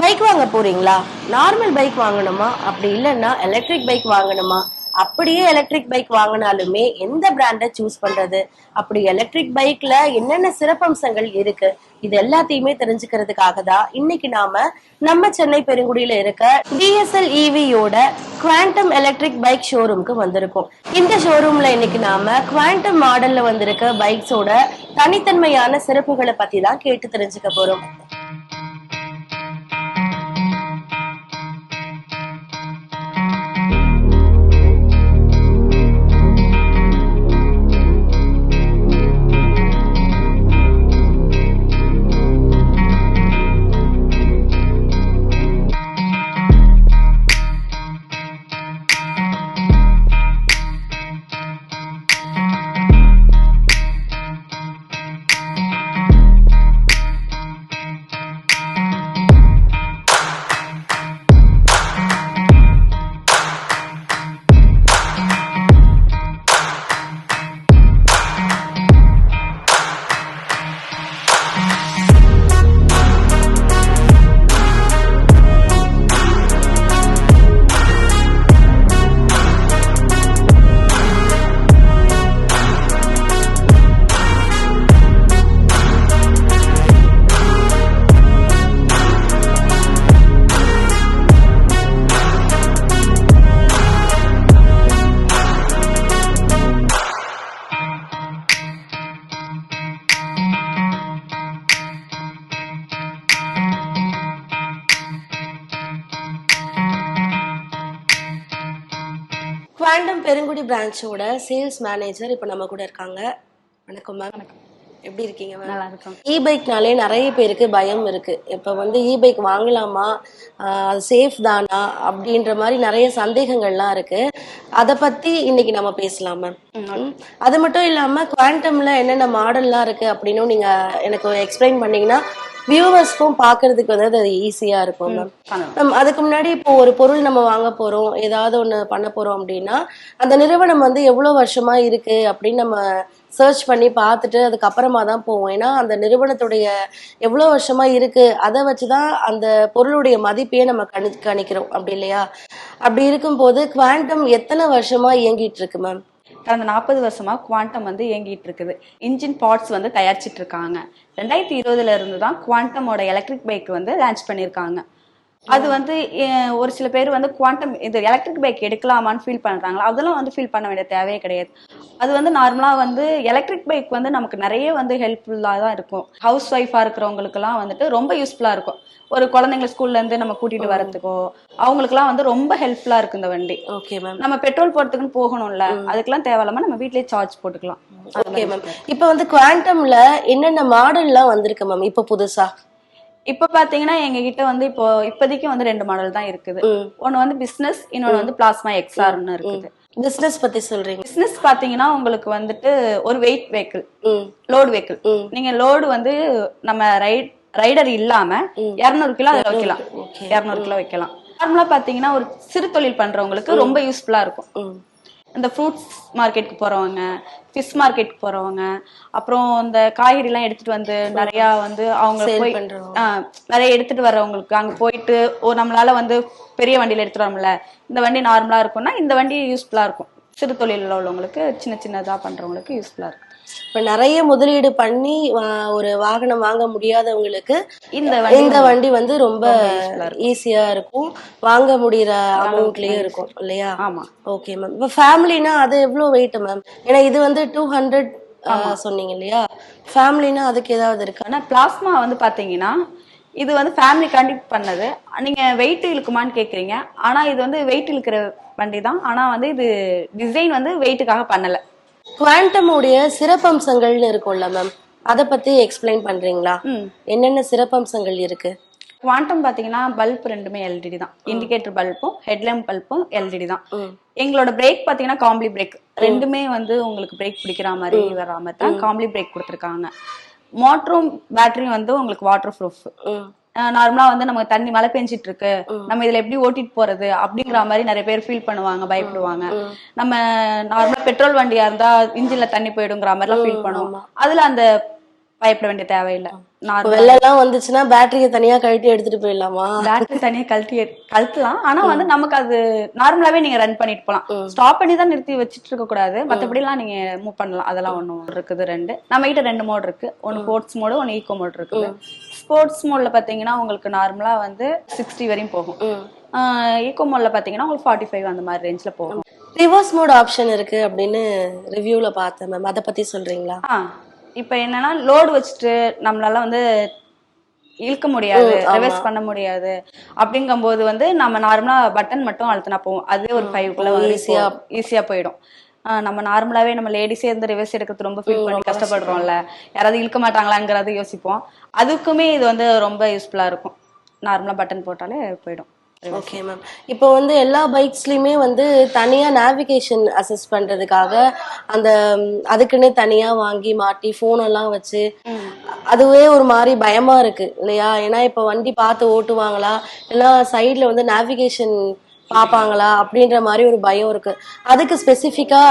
Bike வாங்க போறீங்களா? Normal bike வாங்கணுமா? அப்படி இல்லைன்னா எலக்ட்ரிக் பைக் வாங்கணுமா? அப்படியே எலக்ட்ரிக் பைக் வாங்கினாலுமே எந்த பிராண்டை சூஸ் பண்றது? அப்படி எலக்ட்ரிக் பைக்ல என்னென்ன சிறப்பம்சங்கள் இருக்கு? இது எல்லாத்தையுமே தெரிஞ்சுக்கிறதுக்காக தான் இன்னைக்கு நாம நம்ம சென்னை பெருங்குடியில இருக்க டிஎஸ்எல் இவியோட குவாண்டம் எலக்ட்ரிக் பைக் ஷோரூம்க்கு வந்திருக்கோம். இந்த ஷோரூம்ல இன்னைக்கு நாம குவாண்டம் மாடல்ல வந்திருக்க பைக்ஸோட தனித்தன்மையான சிறப்புகளை பத்தி தான் கேட்டு தெரிஞ்சுக்க போறோம். பெருங்குடி பிரான்ச்சோட சேல்ஸ் மேனேஜர் இப்போ நம்ம கூட இருக்காங்க. வணக்கம் மேம் எப்படி இருக்கீங்க நல்லா இருக்கும் இ பைக்னாலே நிறைய பேருக்கு பயம் இருக்கு. இப்போ வந்து இ பைக் வாங்கலாமா அது சேஃப் தானா? அப்படின்ற மாதிரி நிறைய சந்தேகங்கள்லாம் இருக்கு. அதை பத்தி இன்னைக்கு நம்ம பேசலாம் மேம். அது மட்டும் இல்லாம குவாண்டம்ல என்னென்ன மாடல்லாம் இருக்கு அப்படின்னு நீங்க எனக்கு எக்ஸ்பிளைன் பண்ணீங்கன்னா வியூவர்ஸ்க்கும் பார்க்கிறதுக்கு வந்து அது ஈஸியா இருக்கும் மேம் அதுக்கு முன்னாடி இப்போ ஒரு பொருள் நம்ம வாங்க போறோம் ஏதாவது ஒண்ணு பண்ண போறோம் அப்படின்னா அந்த நிறுவனம் வந்து எவ்வளவு வருஷமா இருக்கு அப்படின்னு நம்ம சர்ச் பண்ணி பார்த்துட்டு அதுக்கப்புறமா தான் போவோம். ஏன்னா அந்த நிறுவனத்துடைய எவ்வளவு வருஷமா இருக்கு அதை வச்சுதான் அந்த பொருளுடைய மதிப்பையே நம்ம கணி கணிக்கிறோம். அப்படி இல்லையா? அப்படி இருக்கும்போது குவாண்டம் எத்தனை வருஷமா இயங்கிட்டு இருக்கு மேம் கடந்த நாற்பது வருஷமா குவாண்டம் வந்து இயங்கிட்டு இருக்குது. இன்ஜின் பார்ட்ஸ் வந்து தயாரிச்சிட்டு இருக்காங்க. ரெண்டாயிரத்தி இருபதுல இருந்து தான் குவாண்டமோட எலக்ட்ரிக் பைக் வந்து லான்ச் பண்ணியிருக்காங்க. அது வந்து ஒரு சில பேர் வந்து குவாண்டம் இது எலக்ட்ரிக் பைக் எடுக்கலாமான்னு ஃபீல் பண்றாங்களா? அதெல்லாம் வந்து ஃபீல் பண்ண வேண்டிய தேவையே கிடையாது. அது வந்து நார்மலாக வந்து எலக்ட்ரிக் பைக் வந்து நமக்கு நிறைய வந்து ஹெல்ப்ஃபுல்லாக தான் இருக்கும். ஹவுஸ் ஒய்ஃபாக இருக்கிறவங்களுக்குலாம் வந்துட்டு ரொம்ப யூஸ்ஃபுல்லாக இருக்கும். ஒரு குழந்தைங்கள ஸ்கூல்ல இருந்து நம்ம கூட்டிட்டு வரதுக்கோ அவங்களுக்குலாம் வந்து ரொம்ப ஹெல்ப்ஃபுல்லா இருக்கு இந்த வண்டி. ஓகே மேம் நம்ம பெட்ரோல் போடுறதுக்குன்னு போகணும்ல அதுக்கெல்லாம் தேவையில்லாம நம்ம வீட்லயே சார்ஜ் போட்டுக்கலாம். ஓகே மேம் இப்போ வந்து குவாண்டம்ல என்னென்ன மாடல்லாம் வந்திருக்கு மேம் இப்போ புதுசா? இப்ப பாத்தீங்கன்னா எங்க கிட்ட வந்து இப்போ இப்போதைக்கு வந்து ரெண்டு மாடல் தான் இருக்குது. ஒன்னு வந்து பிசினஸ் இன்னொன்னு வந்து பிளாஸ்மா எக்ஸ்ஆர்னு இருக்குது. பிசினஸ் பத்தி சொல்றீங்க. பிசினஸ் பாத்தீங்கன்னா உங்களுக்கு வந்துட்டு ஒரு வெயிட் வெஹிக்கிள் லோடு வெஹிக்கிள். நீங்க லோடு வந்து நம்ம ரைட் ரைடர் இல்லாம இருநூறு கிலோ அதுல வைக்கலாம். இருநூறு கிலோ வைக்கலாம். நார்மலா பாத்தீங்கன்னா ஒரு சிறு தொழில் பண்றவங்களுக்கு ரொம்ப யூஸ்ஃபுல்லா இருக்கும். இந்த ஃப்ரூட்ஸ் மார்க்கெட்டுக்கு போறவங்க ஃபிஷ் மார்க்கெட்டுக்கு போறவங்க அப்புறம் இந்த காய்கறி எல்லாம் எடுத்துட்டு வந்து நிறைய வந்து அவங்க போய் நிறைய எடுத்துட்டு வர்றவங்களுக்கு அங்க போயிட்டு ஓ நம்மளால வந்து பெரிய வண்டியில எடுத்துட்டு வரோம்ல இந்த வண்டி நார்மலா இருக்கும்னா இந்த வண்டி யூஸ்ஃபுல்லா இருக்கும். சிறு தொழிலில் உள்ளவங்களுக்கு சின்ன சின்னதா பண்றவங்களுக்கு யூஸ்ஃபுல்லா இருக்கும். இப்ப நிறைய முதலீடு பண்ணி ஒரு வாகனம் வாங்க முடியாதவங்களுக்கு இந்த வண்டி இந்த வண்டி வந்து ரொம்ப ஈஸியா இருக்கும். வாங்க முடியற அமௌண்ட்லயே இருக்கும் இல்லையா? ஆமா. ஓகே மேம் இப்ப ஃபேமிலினா அது எவ்வளவு வெயிட் மேம் ஏன்னா இது வந்து டூ ஹண்ட்ரட் சொன்னீங்க இல்லையா? ஃபேமிலினா அதுக்கு ஏதாவது இருக்கா? ஆனா பிளாஸ்மா வந்து பாத்தீங்கன்னா இது வந்து ஃபேமிலி கண்டிப்பாக பண்ணது. நீங்க வெயிட் இழுக்குமான்னு கேக்குறீங்க. ஆனா இது வந்து வெயிட் இழுக்கிற வண்டி தான் ஆனா வந்து இது டிசைன் வந்து வெயிட்டுக்காக பண்ணல. குவாண்டமுடைய சிறப்பம்சங்கள்னு இருக்கும்ல மேம் அதை பத்தி எக்ஸ்பிளைன் பண்றீங்களா? என்னென்ன சிறப்பம்சங்கள் இருக்கு? குவாண்டம் பாத்தீங்கன்னா பல்ப் ரெண்டுமே எல்டிடி தான். இண்டிகேட்டர் பல்பும் ஹெட்லைம் பல்பும் எல்டிடி தான். எங்களோட பிரேக் பாத்தீங்கன்னா காம்ப்ளி பிரேக் ரெண்டுமே வந்து உங்களுக்கு பிரேக் பிடிக்கிற மாதிரி வர மாதிரி தான் காம்ப்ளி பிரேக் கொடுத்துருக்காங்க. மோட்டரும் பேட்டரியும் வந்து உங்களுக்கு வாட்டர் ப்ரூஃப் நார்மலா வந்து நம்ம தண்ணி மழை பெஞ்சிட்டு இருக்கு நம்ம இதுல எப்படி ஓட்டிட்டு போறது அப்படிங்கிற மாதிரி நிறைய பேர் ஃபீல் பண்ணுவாங்க பயப்படுவாங்க. நம்ம நார்மலா பெட்ரோல் வண்டியா இருந்தா இன்ஜின்ல தண்ணி போயிடுங்கிற மாதிரி எல்லாம் ஃபீல் பண்ணுவோம். அதுல அந்த பயப்பட வேண்டிய தேவையில்லை. வெள்ளம்லாம் வந்துச்சுன்னா பேட்டரியை தனியா கழட்டி எடுத்துட்டு போயிடலாமா? பேட்டரி தனியா கழட்டி கழட்டலாம். ஆனா வந்து நமக்கு அது நார்மலாவே நீங்க ரன் பண்ணிட்டு போலாம். ஸ்டாப் பண்ணி தான் நிறுத்தி வச்சிட்டு இருக்க கூடாது. மத்தபடி எல்லாம் நீங்க மூவ் பண்ணலாம். அதெல்லாம் ஒண்ணு இருக்குது ரெண்டு. நம்ம கிட்ட ரெண்டு மோட் இருக்கு. ஒன்னு ஸ்போர்ட்ஸ் மோடு ஒன்னு ஈகோ மோட் இருக்குது. ஸ்போர்ட்ஸ் மோட்ல பாத்தீங்கன்னா உங்களுக்கு நார்மலா வந்து சிக்ஸ்டி வரையும் போகும். ஈகோ மோட்ல பாத்தீங்கன்னா உங்களுக்கு ஃபார்ட்டி ஃபைவ் அந்த மாதிரி ரேஞ்ச்ல போகும். ரிவர்ஸ் மோட் ஆப்ஷன் இருக்கு அப்படின்னு ரிவ்யூல பார்த்தேன் மேம் அதை பத்தி சொல்றீங்களா? இப்போ என்னன்னா லோடு வச்சுட்டு நம்மளால வந்து இழுக்க முடியாது ரிவர்ஸ் பண்ண முடியாது. அப்படிங்கும்போது வந்து நம்ம நார்மலா பட்டன் மட்டும் அழுத்தினா போவோம் அதுவே ஒரு ஃபைவ் குள்ள ஈஸியா ஈஸியா போயிடும். நம்ம நார்மலாவே நம்ம லேடிஸே இருந்து ரிவர்ஸ் எடுக்கிறது ரொம்ப ஃபீல் பண்ணி கஷ்டப்படுறோம்ல. யாராவது இழுக்க மாட்டாங்களாங்கிறத யோசிப்போம். அதுக்குமே இது வந்து ரொம்ப யூஸ்ஃபுல்லா இருக்கும். நார்மலா பட்டன் போட்டாலே போயிடும். ஓகே மேம் இப்போ வந்து எல்லா பைக்ஸ்லயுமே வந்து தனியா நேவிகேஷன் அசஸ் பண்றதுக்காக அந்த அதுக்குன்னே தனியா வாங்கி மாட்டி போன் எல்லாம் வச்சு அதுவே ஒரு மாதிரி பயமா இருக்கு இல்லையா? ஏன்னா இப்போ வண்டி பார்த்து ஓட்டுவாங்களா? இல்ல சைடுல வந்து நேவிகேஷன் பாப்பாங்களா அப்படின்ற மாதிரி ஒரு பயம் இருக்கு. அதுக்கு ஸ்பெசிஃபிக்கா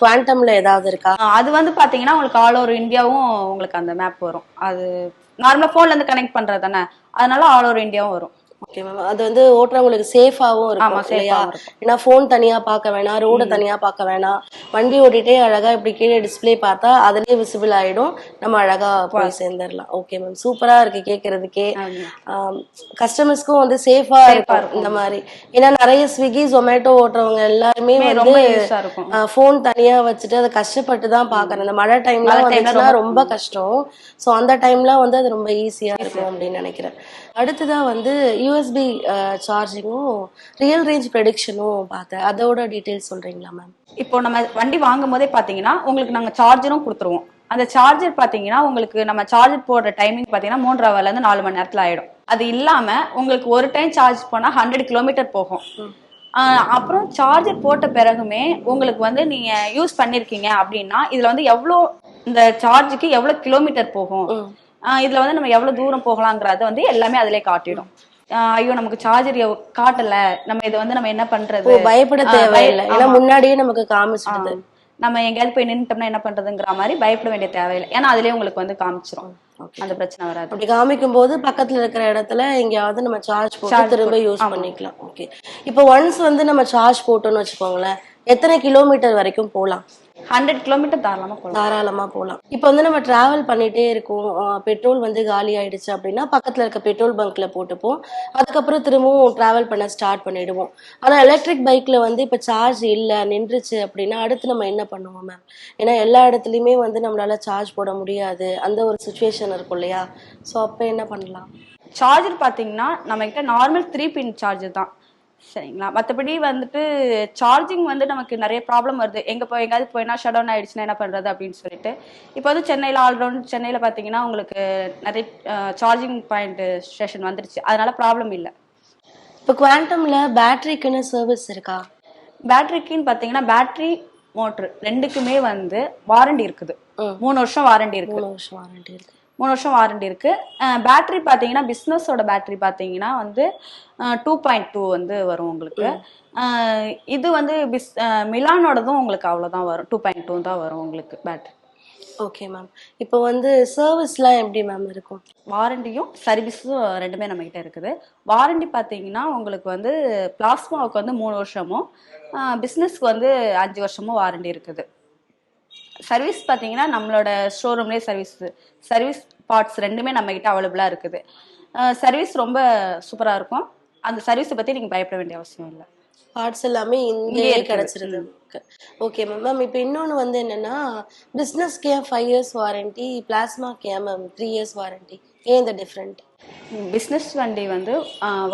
குவாண்டம்ல ஏதாவது இருக்கா? அது வந்து பாத்தீங்கன்னா உங்களுக்கு ஆல் ஓவர் இந்தியாவும் உங்களுக்கு அந்த மேப் வரும். அது நார்மலா போன்ல இருந்து கனெக்ட் பண்றது தானே? அதனால ஆல் ஓவர் இந்தியாவும் வரும். ஓகே மேம் அது வந்து ஓட்டுறவங்களுக்கு சேஃபாவும் ஆமா, இருக்கும் இல்லையா. ஏன்னா ஃபோன் தனியா பார்க்க வேணாம் ரோட தனியா பார்க்க வேணாம். வண்டி ஓட்டிட்டே அழகா இப்படி கீழே டிஸ்ப்ளே பார்த்தா அதுலயே விசிபிள் ஆயிடும். நம்ம அழகா போய் சேர்ந்துடலாம். ஓகே மேம் சூப்பரா இருக்கு கேக்குறதுக்கே. கஸ்டமர்ஸ்க்கும் வந்து சேஃபா இருக்கும் இந்த மாதிரி. ஏன்னா நிறைய ஸ்விக்கி ஜொமேட்டோ ஓட்டுறவங்க எல்லாருமே வந்து ஃபோன் தனியா வச்சுட்டு அதை கஷ்டப்பட்டு தான் பாக்குறேன் இந்த மழை டைம்ல வந்துச்சுன்னா ரொம்ப கஷ்டம். சோ அந்த டைம்ல வந்து அது ரொம்ப ஈஸியா இருக்கும் அப்படின்னு நினைக்கிறேன். அடுத்ததா வந்து யூஎஸ்பி சார்ஜிங்கும் ரியல் ரேஞ்ச் ப்ரெடிக்ஷனும் பார்த்தேன். அதோட டீடைல்ஸ் சொல்றீங்களா மேம் இப்போ நம்ம வண்டி வாங்கும் போதே பாத்தீங்கன்னா உங்களுக்கு நாங்க சார்ஜரும் கொடுத்துருவோம். அந்த சார்ஜர் பாத்தீங்கன்னா உங்களுக்கு நம்ம சார்ஜர் போடுற டைமிங் பாத்தீங்கன்னா மூன்று ஹவர்ல இருந்து நாலு மணி நேரத்துல ஆயிடும். அது இல்லாம உங்களுக்கு ஒரு டைம் சார்ஜ் பண்ணா ஹண்ட்ரட் கிலோமீட்டர் போகும். அப்புறம் சார்ஜர் போட்ட பிறகுமே உங்களுக்கு வந்து நீங்க யூஸ் பண்ணிருக்கீங்க அப்படின்னா இதுல வந்து எவ்வளோ இந்த சார்ஜுக்கு எவ்வளவு கிலோமீட்டர் போகும்? இதுல வந்து நம்ம எவ்வளவு தூரம் போகலாங்கிறத வந்து எல்லாமே அதிலே காட்டிடும். ஐயோ நமக்கு சார்ஜர் காட்டல. நம்ம இதை வந்து நம்ம என்ன பண்றது? பயப்பட தேவையில்லை. ஏன்னா. முன்னாடியே நமக்கு காமிச்சிடுது நம்ம எங்கேயாவது போய் நின்னுட்டோம்னா என்ன பண்றதுங்கிற மாதிரி பயப்பட வேண்டிய தேவையில்லை. ஏன்னா அதுலயே உங்களுக்கு வந்து காமிச்சிரும். அந்த பிரச்சனை வராது. அப்படி காமிக்கும் போது பக்கத்துல இருக்கிற இடத்துல எங்கேயாவது நம்ம சார்ஜ் போட்டு திரும்ப யூஸ் பண்ணிக்கலாம். ஓகே இப்போ ஒன்ஸ் வந்து நம்ம சார்ஜ் போட்டோம்னு வச்சுக்கோங்களேன் எத்தனை கிலோமீட்டர் வரைக்கும் போகலாம்? ஹண்ட்ரட் கிலோமீட்டர் தாராளமா போகலாம் தாராளமா போகலாம் இப்போ வந்து நம்ம டிராவல் பண்ணிட்டே இருக்கோம். பெட்ரோல் வந்து காலி ஆயிடுச்சு அப்படின்னா பக்கத்துல இருக்க பெட்ரோல் பங்க்ல போட்டுப்போம். அதுக்கப்புறம் திரும்பவும் டிராவல் பண்ண ஸ்டார்ட் பண்ணிடுவோம். ஆனா எலக்ட்ரிக் பைக்ல வந்து இப்போ சார்ஜ் இல்ல நின்றுச்சு அப்படின்னா அடுத்து நம்ம என்ன பண்ணுவோம் மேம் ஏன்னா எல்லா இடத்துலயுமே வந்து நம்மளால சார்ஜ் போட முடியாது. அந்த ஒரு சுச்சுவேஷன் இருக்கும் இல்லையா? ஸோ அப்போ என்ன பண்ணலாம்? சார்ஜர் பாத்தீங்கன்னா நம்ம கிட்ட நார்மல் த்ரீ பின் சார்ஜர் தான். சரிங்களா? மற்றபடி வந்துட்டு சார்ஜிங் வந்து நமக்கு நிறைய ப்ராப்ளம் வருது. எங்க போய் எங்காவது போயினா ஷட் டவுன் ஆயிடுச்சுன்னா என்ன பண்றது அப்படின்னு சொல்லிட்டு. இப்போ வந்து சென்னையில் ஆல்ரவுண்ட் சென்னையில் பார்த்தீங்கன்னா உங்களுக்கு நிறைய சார்ஜிங் பாயிண்ட் ஸ்டேஷன் வந்துருச்சு. அதனால ப்ராப்ளம் இல்லை. இப்போ குவாண்டம்ல பேட்டரிக்குன்னு சர்வீஸ் இருக்கா? பேட்டரிக்குன்னு பார்த்தீங்கன்னா பேட்டரி மோட்ரு ரெண்டுக்குமே வந்து வாரண்டி இருக்குது. மூணு வருஷம் வாரண்டி இருக்கு. மூணு வருஷம் வாரண்டி இருக்கு. மூணு வருஷம் வாரண்டி இருக்கு. பேட்டரி பார்த்தீங்கன்னா பிஸ்னஸோட பேட்டரி பார்த்தீங்கன்னா வந்து டூ பாயிண்ட் டூ வந்து வரும் உங்களுக்கு. இது வந்து பிஸ் மிலானோடதும் உங்களுக்கு அவ்வளோதான் வரும். டூ பாயிண்ட் டூ தான் வரும் உங்களுக்கு பேட்டரி ஓகே மேம் இப்போ வந்து சர்வீஸ்லாம் எப்படி மேம் இருக்கும்? வாரண்டியும் சர்வீஸும் ரெண்டுமே நம்மக்கிட்ட இருக்குது. வாரண்டி பார்த்தீங்கன்னா உங்களுக்கு வந்து பிளாஸ்மாவுக்கு வந்து மூணு வருஷமும் பிஸ்னஸ்க்கு வந்து அஞ்சு வருஷமும் வாரண்டி இருக்குது. சர்வீஸ் பார்த்தீங்கன்னா நம்மளோட ஷோரூம்லேயே சர்வீஸ் சர்வீஸ் பார்ட்ஸ் ரெண்டுமே நம்மக்கிட்ட அவைலபிளாக இருக்குது. சர்வீஸ் ரொம்ப சூப்பராக இருக்கும். அந்த சர்வீஸை பற்றி நீங்கள் பயப்பட வேண்டிய அவசியம் இல்லை. பார்ட்ஸ் எல்லாமே இங்கேயே. கிடைச்சிருது. ஓகே மேம் மேம் இப்போ இன்னொன்று வந்து என்னன்னா பிஸ்னஸ்க்கு ஃபைவ் இயர்ஸ் வாரண்டி பிளாஸ்மாக்கு மேம் த்ரீ இயர்ஸ் வாரண்டி ஏன் இந்த டிஃப்ரெண்ட் பிஸ்னஸ் வண்டி வந்து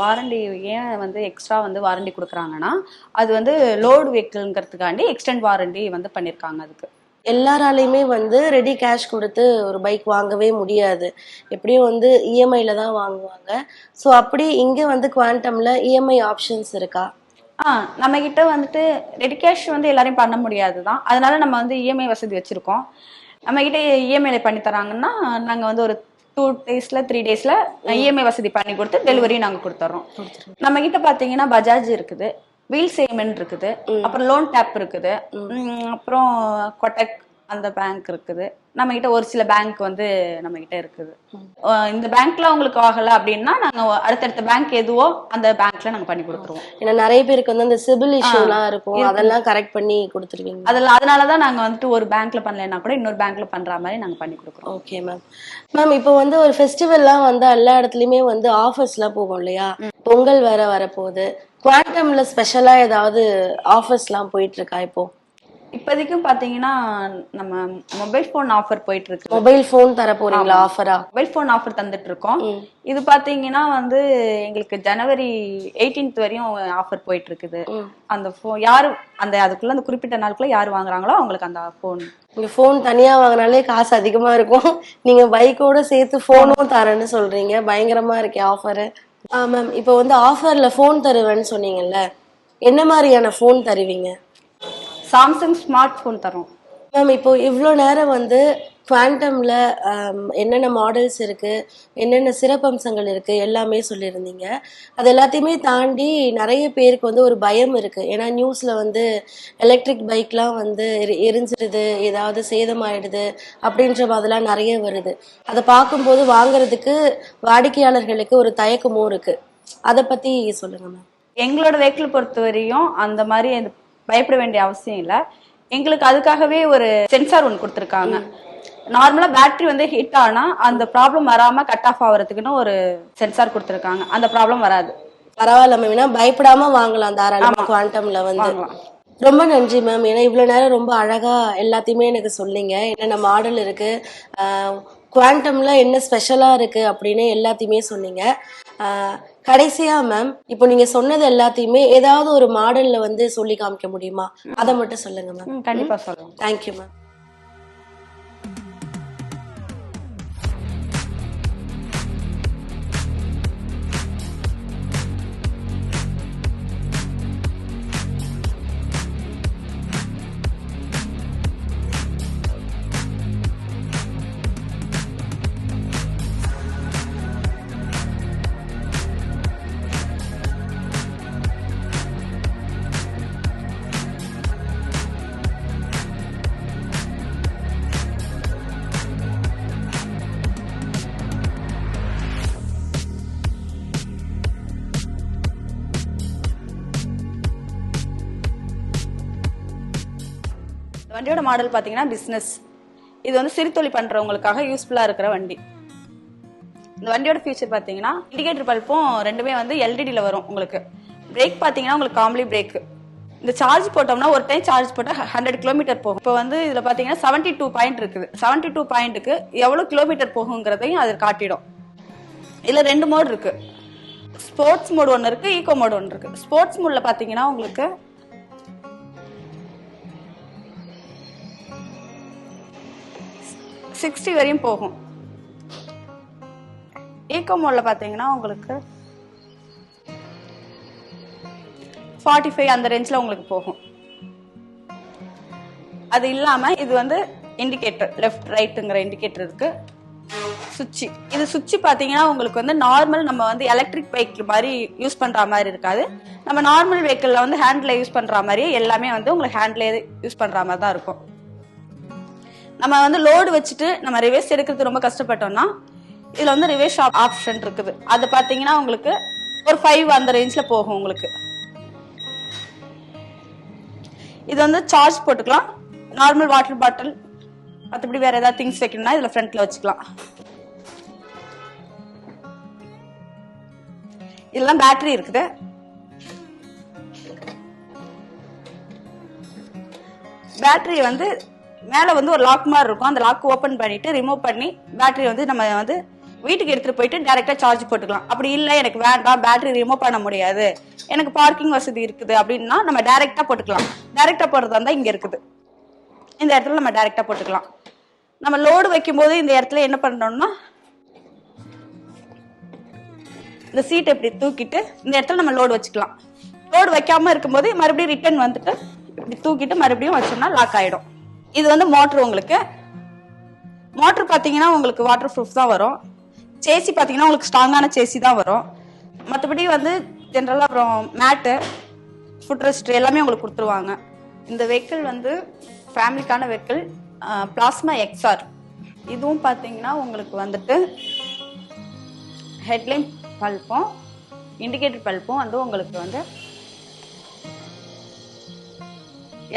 வாரண்டி ஏன் வந்து எக்ஸ்ட்ரா வந்து வாரண்டி கொடுக்குறாங்கன்னா அது வந்து லோடு வெஹிக்கிள்ங்கிறதுக்காண்டி எக்ஸ்டெண்ட் வாரண்டி வந்து பண்ணியிருக்காங்க அதுக்கு. எல்லாராலையுமே வந்து ரெடி கேஷ் கொடுத்து ஒரு பைக் வாங்கவே முடியாது. எப்படியும் வந்து இஎம்ஐல தான் வாங்குவாங்க. ஸோ அப்படி இங்கே வந்து குவாண்டம்ல இஎம்ஐ ஆப்ஷன்ஸ் இருக்கா? ஆ நம்ம கிட்ட வந்துட்டு ரெடி கேஷ் வந்து எல்லாரையும் பண்ண முடியாது தான். அதனால நம்ம வந்து இஎம்ஐ வசதி வச்சிருக்கோம். நம்ம கிட்ட இஎம்ஐல பண்ணி தராங்கன்னா நாங்க வந்து ஒரு டூ டேஸ்ல த்ரீ டேஸ்ல இஎம்ஐ வசதி பண்ணி கொடுத்து டெலிவரி நாங்க கொடுத்துட்றோம் நம்ம கிட்ட பாத்தீங்கன்னா பஜாஜ் இருக்குது. வீல் சேமெண்ட் இருக்குது. அப்புறம் லோன் டேப் இருக்குது. அப்புறம் கொட்டக் அந்த பேங்க் இருக்குது. நம்ம கிட்ட ஒரு சில பேங்க் வந்து நம்ம கிட்ட இருக்குது இந்த பேங்க்ல உங்களுக்கு ஆகல அப்படின்னா நாங்க அடுத்தடுத்த பேங்க் எதுவோ அந்த பேங்க்ல நாங்க பண்ணி கொடுத்துருவோம். ஏன்னா நிறைய பேருக்கு வந்து அந்த சிபில் இஷ்யூலாம் இருக்கும். அதெல்லாம் கரெக்ட் பண்ணி கொடுத்துருவீங்க. அதுல அதனாலதான் நாங்க வந்துட்டு ஒரு பேங்க்ல பண்ணலைன்னா கூட இன்னொரு பேங்க்ல பண்ற மாதிரி நாங்க பண்ணி கொடுக்குறோம். ஓகே மேம் மேம் இப்போ வந்து ஒரு ஃபெஸ்டிவல்லாம் வந்தா எல்லா இடத்துலயுமே வந்து ஆஃபர்ஸ்லாம் போகும் இல்லையா? பொங்கல் வேற வரப்போகுது. குவாண்டம்ல ஸ்பெஷலா ஏதாவது ஆஃபர்ஸ்லாம் போயிட்டு இருக்கா இப்போ? இப்போதைக்கும் பாத்தீங்கன்னா நம்ம மொபைல் ஃபோன் ஆஃபர் போயிட்டு இருக்கு மொபைல் ஃபோன் தர போறீங்களா ஆஃபரா மொபைல் ஃபோன் ஆஃபர் தந்துட்டு இருக்கோம் இது பாத்தீங்கன்னா வந்து எங்களுக்கு ஜனவரி 18th வரையும் ஆஃபர் போயிட்டு இருக்குது அந்த ஃபோன் யாரு அந்த அதுக்குள்ள அந்த குறிப்பிட்ட நாளுக்குள்ள யார் வாங்குறாங்களோ அவங்களுக்கு அந்த ஃபோன் இங்க ஃபோன் தனியா வாங்கினாலே காசு அதிகமா இருக்கும். நீங்க பைக்கோட சேர்த்து ஃபோனும் தரேன்னு சொல்றீங்க. பயங்கரமா இருக்கே ஆஃபரு ஆ மேம் இப்போ வந்து ஆஃபர்ல ஃபோன் தருவேன்னு சொன்னீங்கல்ல. என்ன மாதிரியான ஃபோன் தருவீங்க? சாம்சங் ஸ்மார்ட் ஃபோன் தரோம். மேம் இப்போ இவ்வளோ நேரம் வந்து குவாண்டம்ல என்னென்ன மாடல்ஸ் இருக்கு என்னென்ன சிறப்பம்சங்கள் இருக்கு எல்லாமே சொல்லியிருந்தீங்க. அது எல்லாத்தையுமே தாண்டி நிறைய பேருக்கு வந்து ஒரு பயம் இருக்கு. ஏன்னா நியூஸ்ல வந்து எலக்ட்ரிக் பைக்லாம் வந்து எரி- எரிஞ்சிடுது ஏதாவது சேதமாயிடுது அப்படின்ற மாதிரிலாம் நிறைய வருது. அதை பார்க்கும்போது வாங்குறதுக்கு வாடிக்கையாளர்களுக்கு ஒரு தயக்கமும் இருக்கு. அதை பத்தி சொல்லுங்க மேம் எங்களோட வெஹிக்கிள் பொறுத்த வரையும் அந்த மாதிரி பயப்பட வேண்டிய அவசியம் இல்லை. எங்களுக்கு அதுக்காகவே ஒரு சென்சார் ஒன்று கொடுத்துருக்காங்க. நார்மலா பேட்டரி வந்து ஹிட் ஆனா அந்த ப்ராப்ளம் வராம கட் ஆஃப் ஆகுறதுக்குன்னு ஒரு சென்சார் கொடுத்துருக்காங்க. அந்த ப்ராப்ளம் வராது. பரவாயில்ல மேம் ஏன்னா பயப்படாம வாங்கலாம் தாராளமா குவாண்டம்ல வந்து. ரொம்ப நன்றி மேம் ஏன்னா இவ்வளவு நேரம் ரொம்ப அழகா எல்லாத்தையுமே எனக்கு சொன்னீங்க. என்னென்ன மாடல் இருக்கு. குவாண்டம்ல என்ன ஸ்பெஷலா இருக்கு அப்படின்னு எல்லாத்தையுமே சொன்னீங்க. கடைசியா மேம் இப்போ நீங்க சொன்னது எல்லாத்தையுமே ஏதாவது ஒரு மாடல்ல வந்து சொல்லி காமிக்க முடியுமா? அதை மட்டும் சொல்லுங்க மேம் கண்டிப்பா சொல்றோம் தேங்க்யூ மேம் வண்டியோட மாடல் பார்த்தீங்கன்னா பிஸ்னஸ் இது வந்து சிறுத்தொழில் பண்றவங்களுக்காக யூஸ்ஃபுல்லா இருக்கிற வண்டி. இந்த வண்டியோட ஃபியூச்சர் பார்த்தீங்கன்னா இண்டிகேட்டர் பல்பும் ரெண்டுமே வந்து எல்டிடியில் வரும் உங்களுக்கு. பிரேக் பார்த்தீங்கன்னா உங்களுக்கு காம்லி பிரேக் இந்த சார்ஜ் போட்டோம்னா ஒரு டைம் சார்ஜ் போட்டால் ஹண்ட்ரட் கிலோமீட்டர் போகும். இப்போ வந்து இதில் பார்த்தீங்கன்னா செவன்ட்டி டூ பாயிண்ட் இருக்குது. செவன்ட்டி டூ பாயிண்ட்டுக்கு எவ்வளோ கிலோமீட்டர் போகுங்கிறதையும் அது காட்டிடும். இதில் ரெண்டு மோட் இருக்குது ஸ்போர்ட்ஸ் மோட் ஒன்று இருக்குது ஈகோ மோட் ஒன்று இருக்குது ஸ்போர்ட்ஸ் மோடில் பார்த்தீங்கன்னா உங்களுக்கு சிக்ஸ்டி வரையும் போகும். ஈக்கோ மோடில் பார்த்தீங்கன்னா உங்களுக்கு ஃபார்ட்டி ஃபைவ் அந்த ரேஞ்சில் உங்களுக்கு போகும். அது இல்லாம இது வந்து இண்டிகேட்டர் லெஃப்ட் ரைட்டுங்கிற இண்டிகேட்டர் இருக்கு. சுவிட்ச் இது சுவிட்ச் பாத்தீங்கன்னா உங்களுக்கு வந்து நார்மல் நம்ம வந்து எலக்ட்ரிக் பைக் மாதிரி யூஸ் பண்ற மாதிரி இருக்காது. நம்ம நார்மல் வெஹிக்கிள்ல வந்து ஹேண்ட்ல யூஸ் பண்ற மாதிரியே எல்லாமே வந்து உங்களுக்கு ஹேண்ட்ல யூஸ் பண்ற மாதிரி தான் இருக்கும். நம்ம வந்து லோடு வச்சுட்டு நம்ம ரிவேஸ் எடுக்கிறது ரொம்ப கஷ்டப்பட்டோம்னா இதுல வந்து ரிவேஸ் ஆப்ஷன் இருக்குது. அது பாத்தீங்கன்னா உங்களுக்கு ஒரு ஃபைவ் அந்த ரேஞ்ச்ல போகும் உங்களுக்கு. இது வந்து சார்ஜ் போட்டுக்கலாம். நார்மல் வாட்டர் பாட்டில் மற்றபடி வேற ஏதாவது திங்ஸ் வைக்கணும்னா இதுல ஃப்ரண்ட்ல வச்சுக்கலாம். இதெல்லாம் பேட்டரி இருக்குது. பேட்டரி வந்து மேல வந்து ஒரு லாக் மாதிரி இருக்கும். அந்த லாக் ஓபன் பண்ணிட்டு ரிமூவ் பண்ணி பேட்டரி வந்து நம்ம வந்து வீட்டுக்கு எடுத்துட்டு போயிட்டு டேரெக்டாக சார்ஜ் போட்டுக்கலாம். அப்படி இல்ல எனக்கு வேண்டாம் பேட்டரி ரிமூவ் பண்ண முடியாது. எனக்கு பார்க்கிங் வசதி இருக்குது அப்படின்னா நம்ம டைரக்டா போட்டுக்கலாம். டேரெக்டாக போடுறதா இருந்தா இங்க இருக்குது. இந்த இடத்துல நம்ம டேரெக்டாக போட்டுக்கலாம். நம்ம லோடு வைக்கும்போது இந்த இடத்துல என்ன பண்ணணும்னா இந்த சீட்டை இப்படி தூக்கிட்டு இந்த இடத்துல நம்ம லோடு வச்சுக்கலாம். லோடு வைக்காம இருக்கும்போது மறுபடியும் ரிட்டர்ன் வந்துட்டு இப்படி தூக்கிட்டு மறுபடியும் வச்சோம்னா லாக் ஆயிடும். இது வந்து மோட்டர் உங்களுக்கு. மோட்டர் பார்த்தீங்கன்னா உங்களுக்கு வாட்டர் ப்ரூஃப் தான் வரும். சேசி பார்த்தீங்கன்னா உங்களுக்கு ஸ்ட்ராங்கான சேசி தான் வரும். மற்றபடி வந்து ஜென்ரலாக அப்புறம் மேட்டு ஃபுட் ரெஸ்ட் எல்லாமே உங்களுக்கு கொடுத்துருவாங்க. இந்த வெஹிக்கிள் வந்து ஃபேமிலிக்கான வெஹிக்கிள் பிளாஸ்மா எக்ஸ்ஆர் இதுவும் பார்த்தீங்கன்னா உங்களுக்கு வந்துட்டு ஹெட்லைன் பல்பும் இண்டிகேட்டர் பல்பும் வந்து உங்களுக்கு வந்து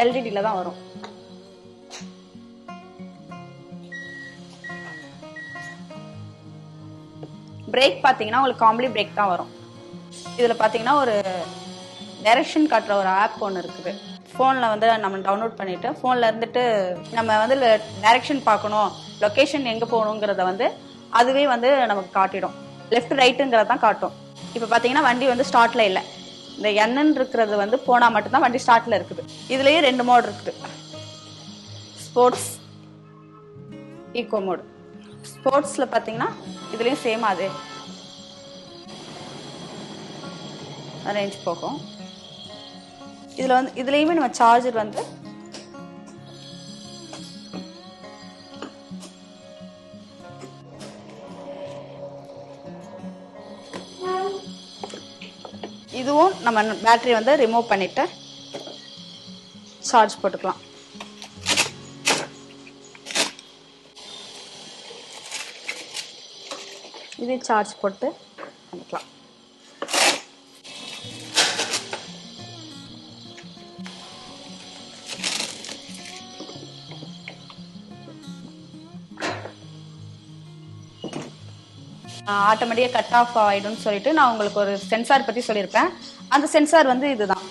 எல்டிடியில் தான் வரும். பிரேக் பார்த்தீங்கன்னா உங்களுக்கு காமெடி பிரேக் தான் வரும். இதில் பார்த்தீங்கன்னா ஒரு டைரக்ஷன் காட்டுற ஒரு ஆப் ஒன்று இருக்குது. ஃபோனில் வந்து நம்ம டவுன்லோட் பண்ணிவிட்டு ஃபோனில் இருந்துட்டு நம்ம வந்து டைரக்ஷன் பார்க்கணும் லொக்கேஷன் எங்கே போகணுங்கிறத வந்து அதுவே வந்து நமக்கு காட்டிடும். லெஃப்ட் ரைட்டுங்கிறத தான் காட்டும். இப்போ பார்த்தீங்கன்னா வண்டி வந்து ஸ்டார்ட்டில் இல்லை. இந்த எண்ணன் இருக்கிறது வந்து போனால் மட்டும்தான் வண்டி ஸ்டார்ட்டில் இருக்குது. இதுலேயே ரெண்டு மோடு இருக்குது. ஸ்போர்ட்ஸ் ஈகோ மோடு ஸ்போர்ட்ஸில் பார்த்தீங்கன்னா இதுலேயும் சேம் அதே. ரேஞ்ச் போகும். இதில் வந்து இதுலேயுமே நம்ம சார்ஜர் வந்து இதுவும் நம்ம பேட்டரி வந்து ரிமூவ் பண்ணிவிட்டு சார்ஜ் போட்டுக்கலாம். இதே சார்ஜ் போட்டு பண்ணிக்கலாம். ஆட்டோமேட்டிக்காக கட் ஆஃப் ஆகிடும்னு சொல்லிட்டு நான் உங்களுக்கு ஒரு சென்சார் பற்றி சொல்லியிருப்பேன். அந்த சென்சார் வந்து இதுதான்.